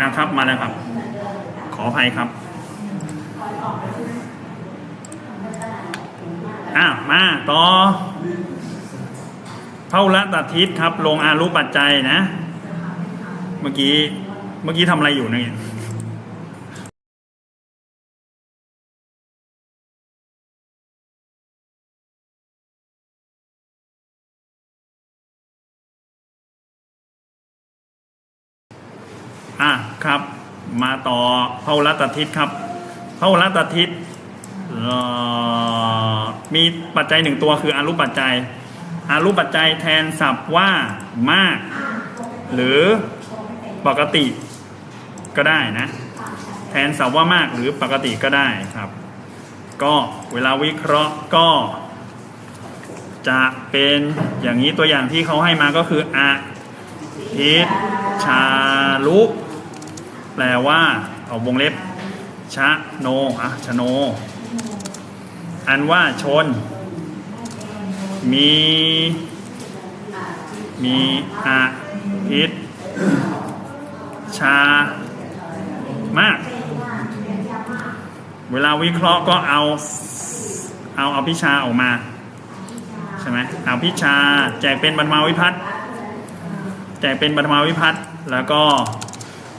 อะครับมาแล้วครับ ขออภัยครับอะมาต่อเท่าละตัดทิศครับ ลงอารูปัจจัยนะ เมื่อกี้เมื่อกี้ทำอะไรอยู่เนี่ย อะครับ มาต่อเท่าละตัดทิศครับเท่าละตัดทิศมีปัจจัยหนึ่งตัวคืออารุปปัจจัยอารุปปัจจัยแทนศัพท์ว่ามาก หรือปกติก็ได้นะ แทนศัพท์ว่ามากหรือปกติก็ได้ครับ ก็เวลาวิเคราะห์ก็ จะเป็นอย่างนี้ตัวอย่างที่เขาให้มาก็คืออาทิตชาลุ แปลว่าเอาวงเล็บ ชะโนอะชะโน อันว่าชน มี มีอาทิตชามาก เวลาวิเคราะห์ก็เอา เอาเอาพิชาออกมา ใช่ไหมเอาพิชา แจกเป็นบรรมาวิพัตน์แจกเป็นบรรมาวิพัตน์แล้วก็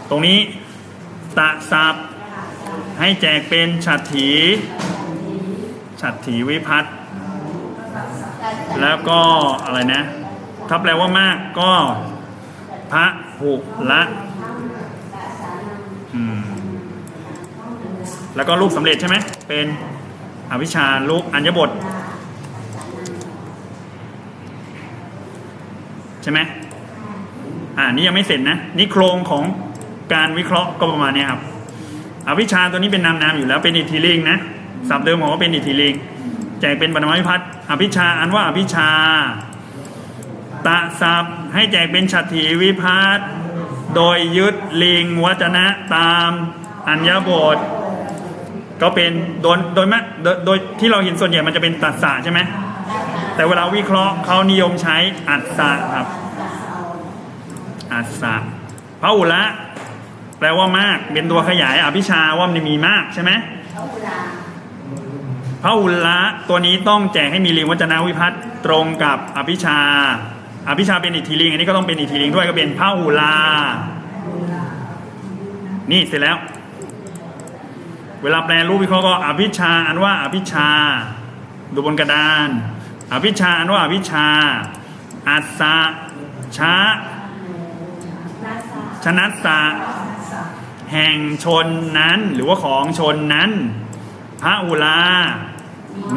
ตรงนี้ ตะสับให้แจกเป็นฉัตรถีฉัตรถีวิพัตน์แล้วก็อะไรนะถ้าแปลว่ามากก็พระหุละอืมแล้วก็ลูกสำเร็จใช่ไหมเป็นอวิชชาลูกอัญญบท ใช่ไหมอ่านี่ยังไม่เสร็จนะ นี่โครงของ การวิเคราะห์ก็ประมาณนี้ครับอวิชชาตัวนี้เป็นนามนามอยู่แล้วเป็นอิทธิลิงนะศัพท์เดิมบอกว่าเป็นอิทธิลิงแจกเป็นปรมาวิพัฒน์อภิชาอันว่าอภิชา ตะศัพท์ให้แจกเป็นฉัตรถีวิพัฒน์โดยยึดลิงวัจนะตามอัญญบทก็เป็นโดยโดยมากโดยที่เราเห็นส่วนใหญ่มันจะเป็นตัสสะใช่ไหมแต่เวลาวิเคราะห์เขานิยมใช้อัศะครับ อัศะพระอุละ แปลว่ามาก เป็นตัวขยายอภิชาว่ามันมีมากใช่ไหมพระอุละตัวนี้ต้องแจกให้มีลิงวัจนาวิพัฒน์ตรงกับอภิชา อภิชาเป็นอิทธิลิง อันนี้ก็ต้องเป็นอิทธิลิงด้วยก็เป็นพระอุลา นี่เสร็จแล้ว เวลาแปลรูปวิเคราะห์ก็อภิชาอันว่าอภิชา ดูบนกระดาน อภิชาอันว่าอภิชา อัสสะชะชนัสสะ แห่งชนนั้นหรือว่าของชนนั้น พระอุลา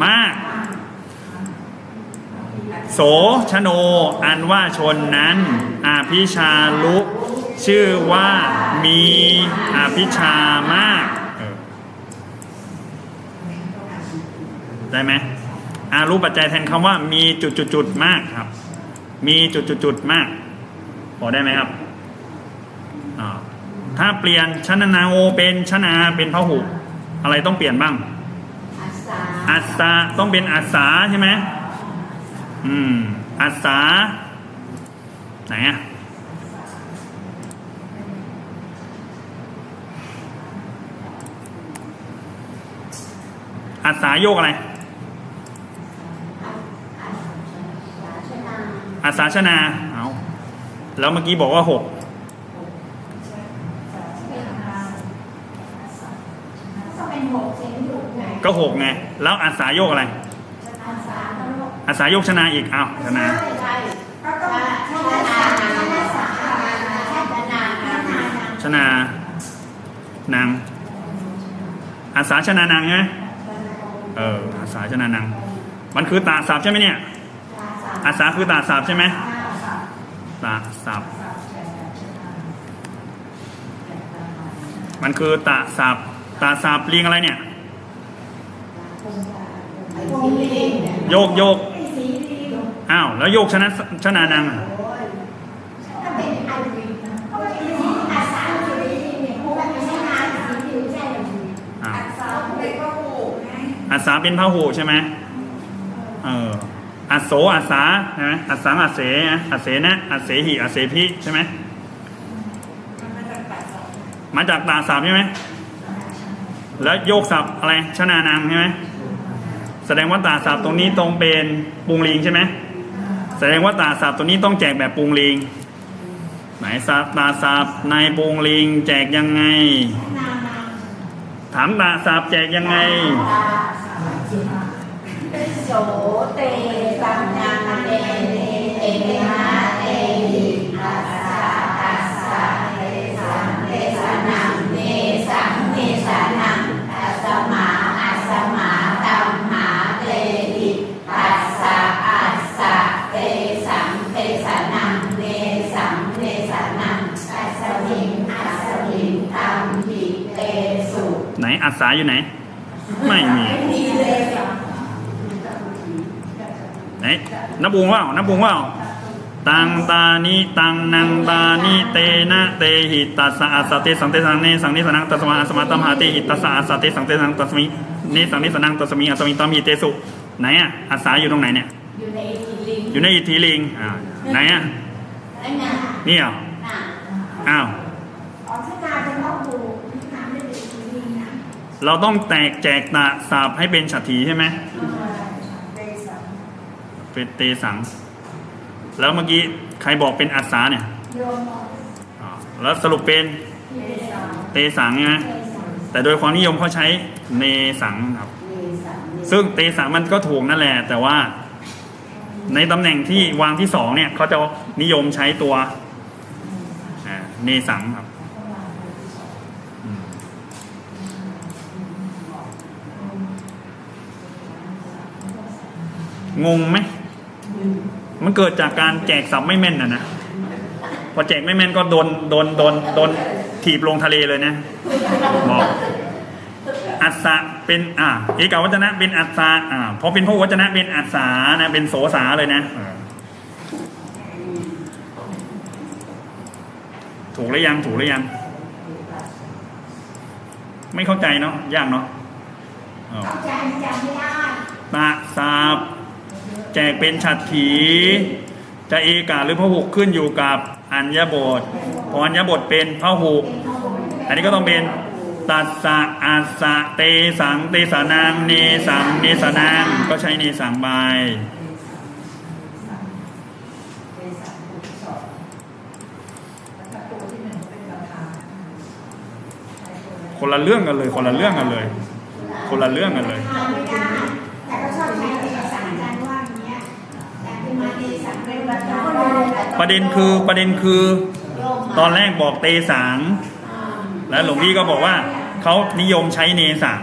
มาก โสชโน อันว่าชนนั้น อาภิชาลุชื่อว่ามีอาภิชามากได้ไหมอารู้ปัจจัยแทนคำว่ามีจุดจุดจุดๆๆมากครับ มีจุดจุดจุดๆๆมากพอได้ไหมครับ ถ้าเปลี่ยนชนะนาโอเป็นชนาเป็นพหุ อะไรต้องเปลี่ยนบ้าง อัสสาต้องเป็นอัสสาใช่ไหมอืม อัสสาไหนอะอัสสาโยกอะไร อัสสาชนา เอา แล้วเมื่อกี้บอกว่าหก ก็หกไง แล้วอัสสาโยกอะไร อัสสาโยกชนะอีกอ้าวชนะชนะนางอาสาชนะนางใช่ไหมเอออาสาชนะนางมันคือตาสับใช่ไหมเนี่ยอาสาคือตาสับใช่ไหมตาสับมันคือตาสับตาสับเรียงอะไรเนี่ย โยกโยกอ้าวแล้วโยกชนะชนะนางอะอ้าวอัสสาเป็นพหูใช่ไหมเอออัสโสอัสสาใช่ไหมอัสสังอัสเสนะอัสเสนะอัสเสหิอัสเสพิใช่ไหมมาจากตาศัพท์ใช่ไหมแล้วโยกศัพท์อะไรชนานามใช่ไหม แสดงว่าตาสับตรงนี้ตรงเป็นปรุงลิงใช่ไหมแสดงว่าตาสับตัวนี้ต้องแจกแบบปรุงลิง ไหนสับตาสับในปรุงลิง แจกยังไง ถามตาสับแจกยังไงโสเตสัมนาเตเนเตนะ ไหนอัศสาอยู่ไหน ไม่มีดีเลยไหนนับวงว่านับวงว่าตังตานิตังนังตานิเตนะเตหิตัสสะอัสสะเตสังเตสังเนสังนิสนังตัสมาอัสสมาตัมหาเตหิตัสสะอัสสะเตสังเตสังตัสมิเนสังนิสนังตัสมิอัสสมิตัมหิเตสุไหนอะอัสสาอยู่ตรงไหนเนี่ยอยู่ในอิทธิลิงอยู่ในอิทธิลิงอ่าไหนอะนั่นไงนี่เหรอน่ะอ้าว อ๋อที่นาเป็นพ่อครูที่นาไม่เป็นอิทธิลิงนะ เราต้องแตกแจกตาสาบให้เป็นฉัตรีใช่ไหมเตสังเป็นเตสัง แล้วเมื่อกี้ใครบอกเป็นอัสาเนี่ยโยมแล้วสรุปเป็นเตสังใช่ไหมเตสังแต่โดยความนิยมเขาใช้เนสังครับ ซึ่งเตสังมันก็ถูกนั่นแหละ แต่ว่า ในตำแหน่งที่วางที่สองเนี่ยเขาจะนิยมใช้ตัวเนสังครับ งงไหมมันเกิดจากการแจกสับไม่แม่นนะนะพอแจกไม่แม่นก็โดนโดนโดนโดนถีบลงทะเลเลยนะบอกอัศสะเป็นอ่าเอกาวัจนะเป็นอัศสะอ่าพอเป็นพระวัจนะเป็นอัศสานะเป็นโสสาเลยนะอ่าถูกหรือยังถูกหรือยัง ไม่เข้าใจเนาะยากเนาะอ๋อเข้าใจจำไม่ได้ตะสาบ แจกเป็นฉัตรถีจะเอกาหรือพระหุขึ้นอยู่กับอัญญบทพออัญญบทเป็นพระหุอันนี้ก็ต้องเป็นตัสสะอัสสะเตสังเตสานังเนสังเนสานังก็ใช้เนสังใบคนละเรื่องกันเลย คนละเรื่องกันเลย คนละเรื่องกันเลย ประเด็นคือประเด็นคือ ตอนแรกบอกเตสังแล้วหลวงพี่ก็บอกว่าเขานิยมใช้เนสัง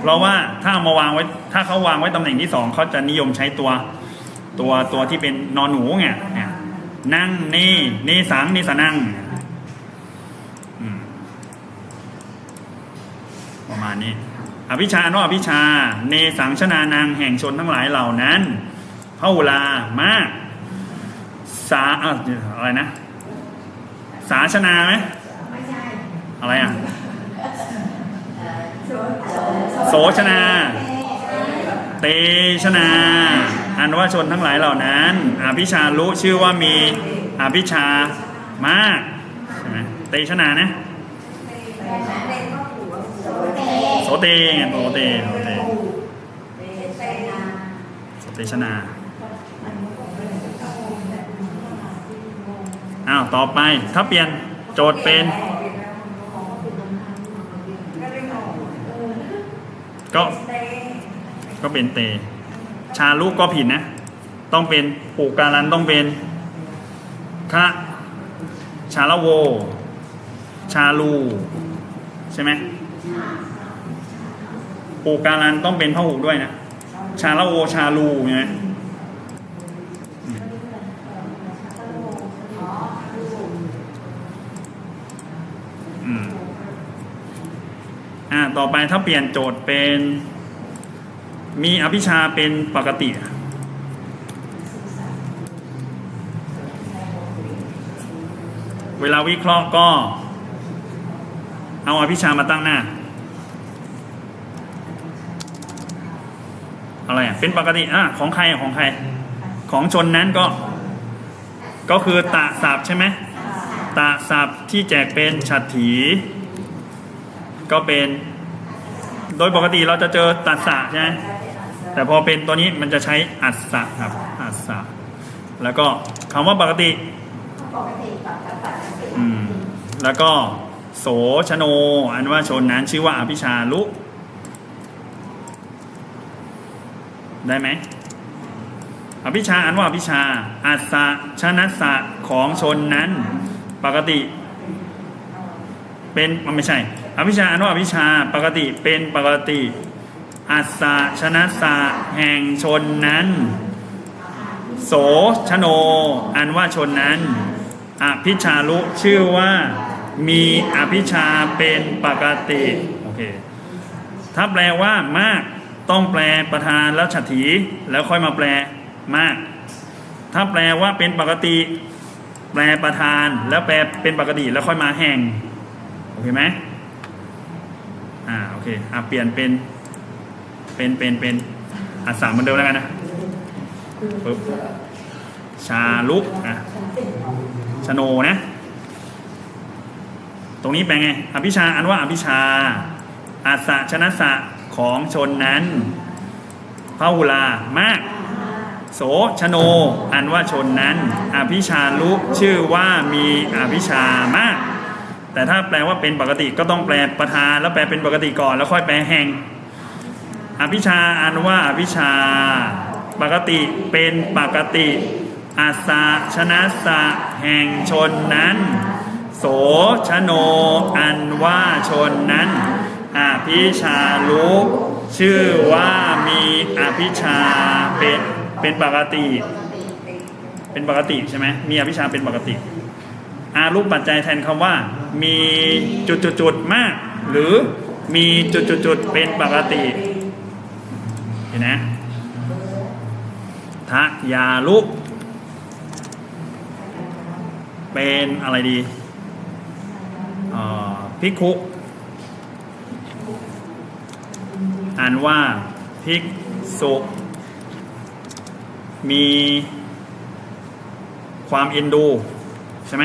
เพราะว่าถ้ามาวางไว้ถ้าเขาวางไว้ตำแหน่งที่สองเขาจะนิยมใช้ตัวตัวตัวที่เป็นนอนหนูไงเนี่ยนั่งเนเนสังเนสานั่งประมาณนี้อภิชาโนอภิชา เนสังชนานางแห่งชนทั้งหลายเหล่านั้นพระอุลามาก สาอะอะไรนะ สาชนาไหมไม่ใช่อะไรอะ โสชนา เตชนา อันว่าชนทั้งหลายเหล่านั้นอภิชารู้ชื่อว่ามีอภิชามากใช่ไหมเตชนานะโสเตโสเตโสเตโสเตชนา อ้าวต่อไปถ้าเปลี่ยนโจทย์เป็น ก็ก็เป็นเต ชาลูกก็ผิดนะ ต้องเป็นปูการันต้องเป็นคะชาละโว ชาลู ใช่ไหมปูการันต้องเป็นพหูด้วยนะ ชาละโวชาลูใช่ไหม อ่า ต่อไปถ้าเปลี่ยนโจทย์เป็น มีอภิชาเป็นปกติ เวลาวิเคราะห์ก็ เอาอภิชามาตั้งหน้า อะไรอะ เป็นปกติ อะ ของใครของใคร ของชนนั้นก็ ก็คือตะสาบใช่ไหม ตะศัพท์ที่แจกเป็นฉัตรถี ก็เป็น โดยปกติเราจะเจอตัสสะใช่ไหมแต่พอเป็นตัวนี้มันจะใช้อัสสะครับอัสสะแล้วก็คำว่าปกติปกติปกติอืมแล้วก็โสชโน อันว่าชนนั้นชื่อว่าอภิชาลุ ได้ไหมอภิชาอันว่าอภิชาอัสสะชนัสสะของชนนั้น ปกติ เป็นมันไม่ใช่อภิชาอันว่าอภิชาปกติเป็นปกติ อัสสะชนัสะแห่งชนนั้น โสชโน อันว่าชนนั้น อภิชาลุชื่อว่ามีอภิชาเป็นปกติโอเคถ้าแปลว่ามากต้องแปลประธานแล้วฉัตถีแล้วค่อยมาแปลมาก ถ้าแปลว่าเป็นปกติ แปลประธานแล้วแปลเป็นปกติแล้วค่อยมาแห่งโอเคไหมอ่าโอเคอะเปลี่ยนเป็นเป็นเป็นเป็นอะสามเหมือนเดิมแล้วกันนะปึ๊บชาลุกอะชโนนะ ตรงนี้แปลไงอภิชาอันว่าอภิชาอาสะชนะสะของชนนั้นพหุลามาก โสชโน อันว่าชนนั้น อภิชาลุชื่อว่ามีอภิชามาก แต่ถ้าแปลว่าเป็นปกติก็ต้องแปลประธานแล้วแปลเป็นปกติก่อนแล้วค่อยแปลแห่ง อภิชาอันว่าอภิชา ปกติเป็นปกติอาสาชนะสะแห่งชนนั้น โสชโน อันว่าชนนั้น อภิชาลุชื่อว่ามีอภิชาเป็น เป็นปกติ เป็นปกติใช่ไหมมีอภิชาเป็นปกติอารูปปัจจัยแทนคำว่า มีจุดจุดจุดๆๆมาก หรือมีจุดจุดจุดๆๆเป็นปกติเห็นนะทะยาลุเป็นอะไรดีอ่อพิกุอ่านว่าพิกสุ มีความเอ็นดู ใช่ไหม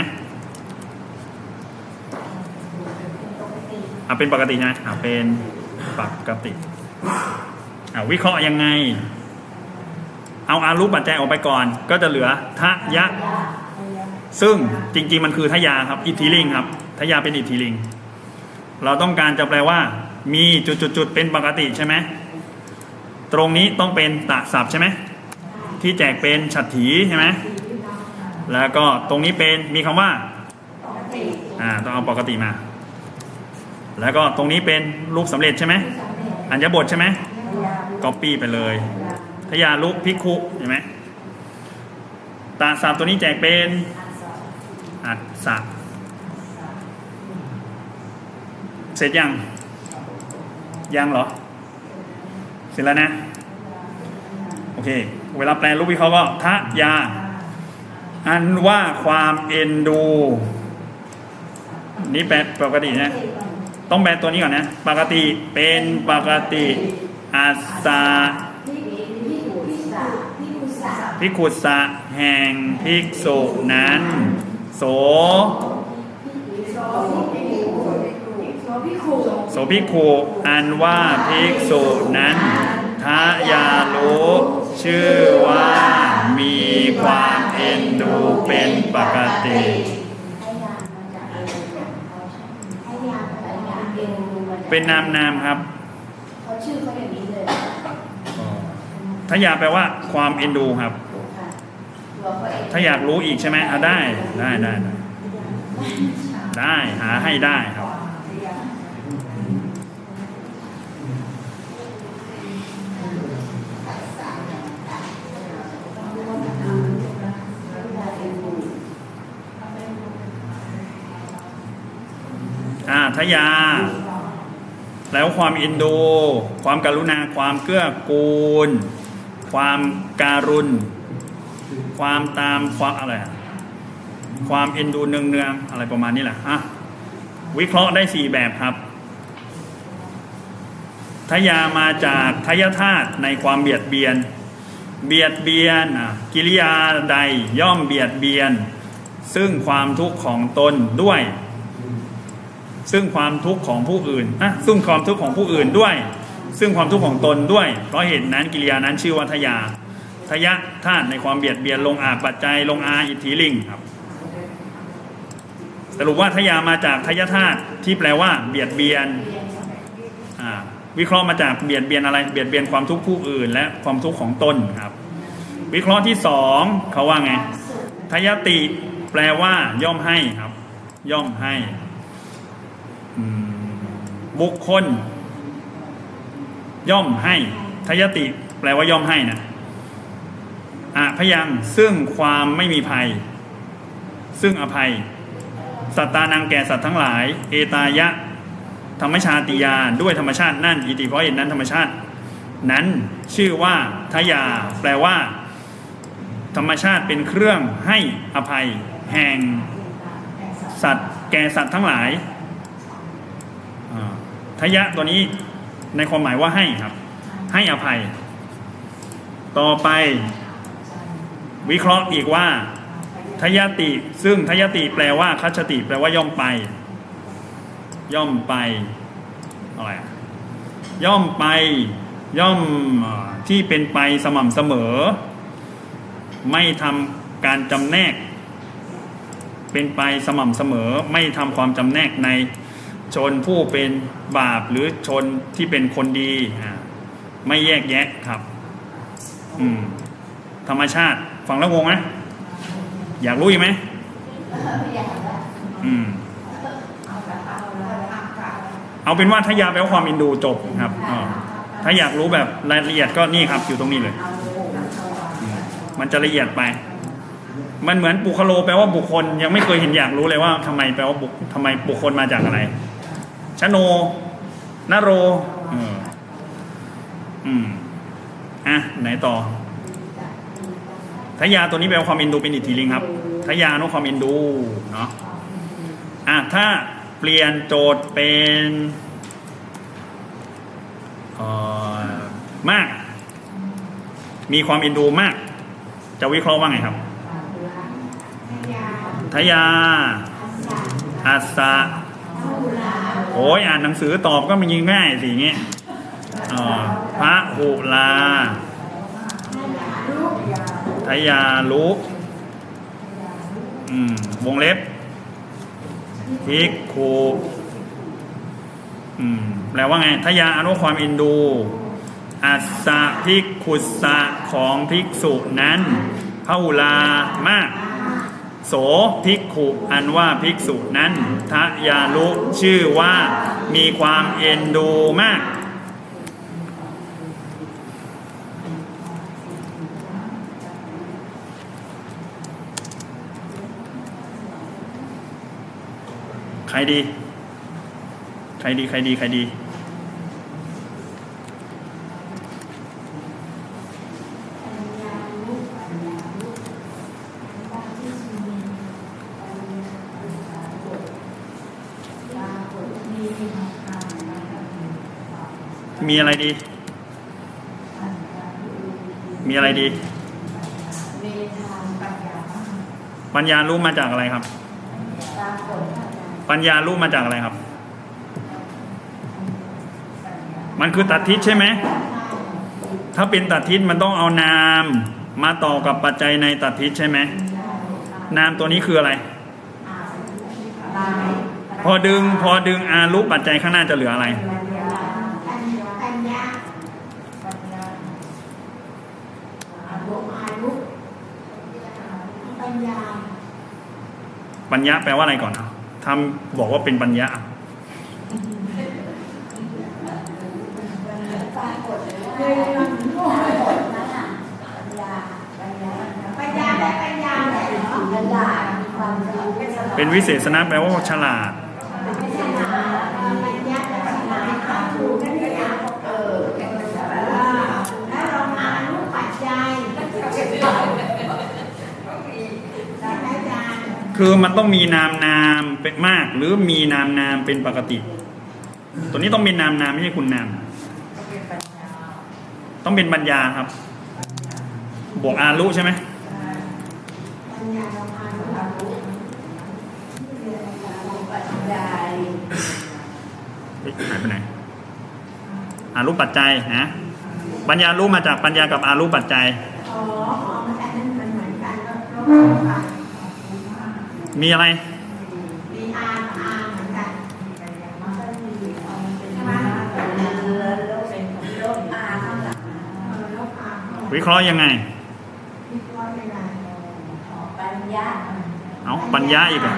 อะเป็นปกติใช่ไหมอะเป็นปกติอะวิเคราะห์ยังไง เอาอารูปปัจจัยออกไปก่อน ก็จะเหลือทะยะ ซึ่งจริง ๆ มันคือทยาครับอิทธิลิงครับทยาเป็นอิทธิลิง เราต้องการจะแปลว่า มีจุดๆๆเป็นปกติใช่ไหมตรงนี้ต้องเป็นตะศัพท์ใช่ไหม ที่แจกเป็นฉัตรถีใช่ไหมแล้วก็ตรงนี้เป็นมีคำว่าอ่าต้องเอาปกติมา แล้วก็ตรงนี้เป็นรูปสำเร็จใช่ไหมอัญญบทใช่ไหมก๊อปปี้ไปเลยทยาลุกพิกขุเห็นไหมตาสามตัวนี้แจกเป็นอัศสะเสร็จยัง ยังเหรอ เสร็จแล้วนะ โอเค เวลาแปลรูปวิเคราะห์ก็ทะยา อันว่าความเอ็นดู นี่แปลปกตินะต้องแปลตัวนี้ก่อนนะ ปกติเป็นปกติอัสสะพิกุสะแห่งภิกษุนั้น โสโสภิกขุอันว่าภิกษุนั้นทายาลุ ชื่อว่ามีความเอ็นดูเป็นปกติเป็นนามนามครับเขาชื่อเขาอย่างนี้เลยถ้าอยากแปลว่าความเอ็นดูครับค่ะตัวเขาเองถ้าอยากรู้อีกใช่ไหมอะได้ได้ได้ได้ได้หาให้ได้ครับ อ่าทยา แล้วความเอ็นดู ความกรุณา ความเกื้อกูล ความการุณ ความตาม ความอะไร ความเอ็นดูเนืองเนืองอะไรประมาณนี้แหละอะวิเคราะห์ได้สี่แบบครับ ทยามาจากทยธาตุในความเบียดเบียน เบียดเบียนกิริยาใดย่อมเบียดเบียน ซึ่งความทุกข์ของตนด้วย ซึ่งความทุกข์ของผู้อื่นนะซึ่งความทุกข์ของผู้อื่นด้วย ซึ่งความทุกข์ของตนด้วย เพราะเหตุนั้นกิริยานั้นชื่อว่าทยาทยะธาตุในความเบียดเบียนลงอาปัจจัยลงอาอิทธิลิงครับ สรุปว่าทยามาจากทยธาตุที่แปลว่า เบียดเบียนวิเคราะห์มาจากเบียดเบียนอะไรเบียดเบียนความทุกข์ผู้อื่น และความทุกข์ของตนครับ วิเคราะห์ที่สองเขาว่าไงทยติแปลว่า ย่อมให้ครับ ย่อมให้ บุคคล ย่อมให้ทยติ แปลว่าย่อมให้นะอะพยังซึ่งความไม่มีภัย ซึ่งอภัย สัตตานังแก่สัตว์ทั้งหลาย เอตายะ ธรรมชาติยาด้วยธรรมชาตินั่น อิติเพราะเหตุนั้นธรรมชาติ นั้นชื่อว่าทยา แปลว่า ธรรมชาติเป็นเครื่องให้อภัย แห่ง สัตว์แก่สัตว์ทั้งหลาย ทยะตัวนี้ในความหมายว่าให้ครับ ให้อภัย ต่อไป วิเคราะห์อีกว่า ทยติ ซึ่งทยติแปลว่าคัจติ แปลว่าย่อมไป ย่อมไปอะไรย่อมไป ย่อมที่เป็นไปสม่ำเสมอ ไม่ทำการจำแนก เป็นไปสม่ำเสมอ ไม่ทำความจำแนกใน ชนผู้เป็นบาปหรือชนที่เป็นคนดีอ่าไม่แยกแยะครับ อืม ธรรมชาติฟังแล้วงงไหมอยากรู้อีกไหมอืมเอาเป็นว่าถ้าอยากแปลว่าความอินดูจบครับอ่าถ้าอยากรู้แบบรายละเอียดก็นี่ครับอยู่ตรงนี้เลย มันจะละเอียดไป มันเหมือนบุคโลแปลว่าบุคคลยังไม่เคยเห็นอยากรู้เลยว่าทำไมแปลว่าบุคทำไมบุคคลมาจากอะไร ชโนนโรเอออืมอะไหนต่อทยาตัวนี้แปลว่าความเอ็นดูเป็นอิทธิลิงครับทยานุความเอ็นดูเนาะอะถ้าเปลี่ยนโจทย์เป็นเอ่อมาก มีความเอ็นดูมาก จะวิเคราะห์ว่าไงครับทยาอัสสะ โอ้ยอ่านหนังสือตอบก็มันยิงง่ายสิเงี้ยอ่อพระหุลาทยาลุวงเล็บพิกคูแปลว่าไงทยาอนุความอินดู อัสสะภิกขุสะของภิกษุนั้นพระอุลามาก โสภิกขุอันว่าภิกษุนั้นทะยาลุชื่อว่ามีความเอ็นดูมาก ใครดี ใครดี ใครดี ใครดี มีอะไรดี มีอะไรดี ปัญญารู้มาจากอะไรครับ ปัญญารู้มาจากอะไรครับ มันคือตัดทิศใช่ไหม ถ้าเป็นตัดทิศมันต้องเอานาม มาต่อกับปัจจัยในตัดทิศใช่ไหม นามตัวนี้คืออะไร พอดึงพอดึงอารุปัจจัยข้างหน้าจะเหลืออะไร ปัญญาปัญญา ปัญญาแปลว่าอะไรก่อนอะทำบอกว่าเป็นปัญญาเป็นวิเศษนะแปลว่าฉลาด คือมันต้องมีนามนามเป็นมาก หรือมีนามนามเป็นปกติ ตัวนี้ต้องเป็นนามนามไม่ใช่คุณนาม ก็เป็นปัญญาต้องเป็นปัญญาครับ บวกอารุใช่ไหมปัญญาเราหอารู้ยหายไปไหนอารุปัจจัยนะปัญญารู้มาจากปัญญากับอารุปัจจัย อ๋ออ๋อมันอันนั้นนเหมือนกันก็ มีอะไร มีอาร์อาร์เหมือนกันแต่ย่งมากก็มีอาเนบ้านเป็นเรือโลกเป็นของโลกอาร์ข้หลัออกอาร์ข้างหวิเคราะห์ยังไง วิเคราะห์เวลาขปัญญาเอาปัญญาอีกอะ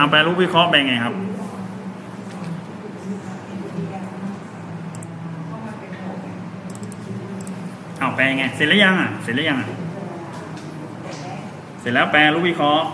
เอาแปรรูปวิเคราะห์เป็นไงครับ เอาแปลไง เสร็จแล้วยังอะ เสร็จแล้วยังอะ เสร็จแล้วแปรรูปวิเคราะห์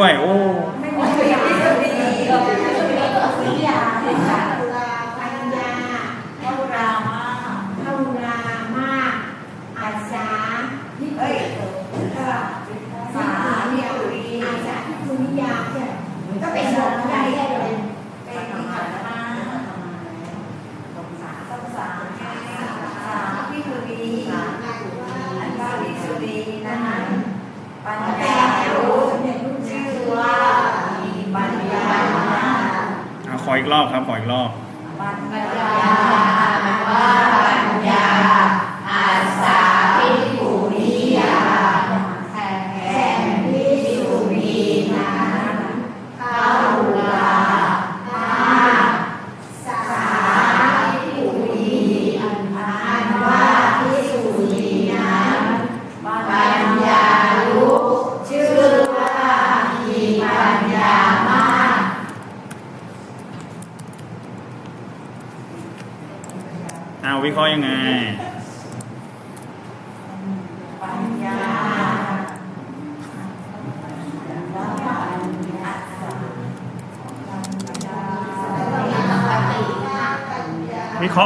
way.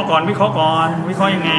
ก่อนวิเคราะห์ก่อนวิเคราะห์ยังไง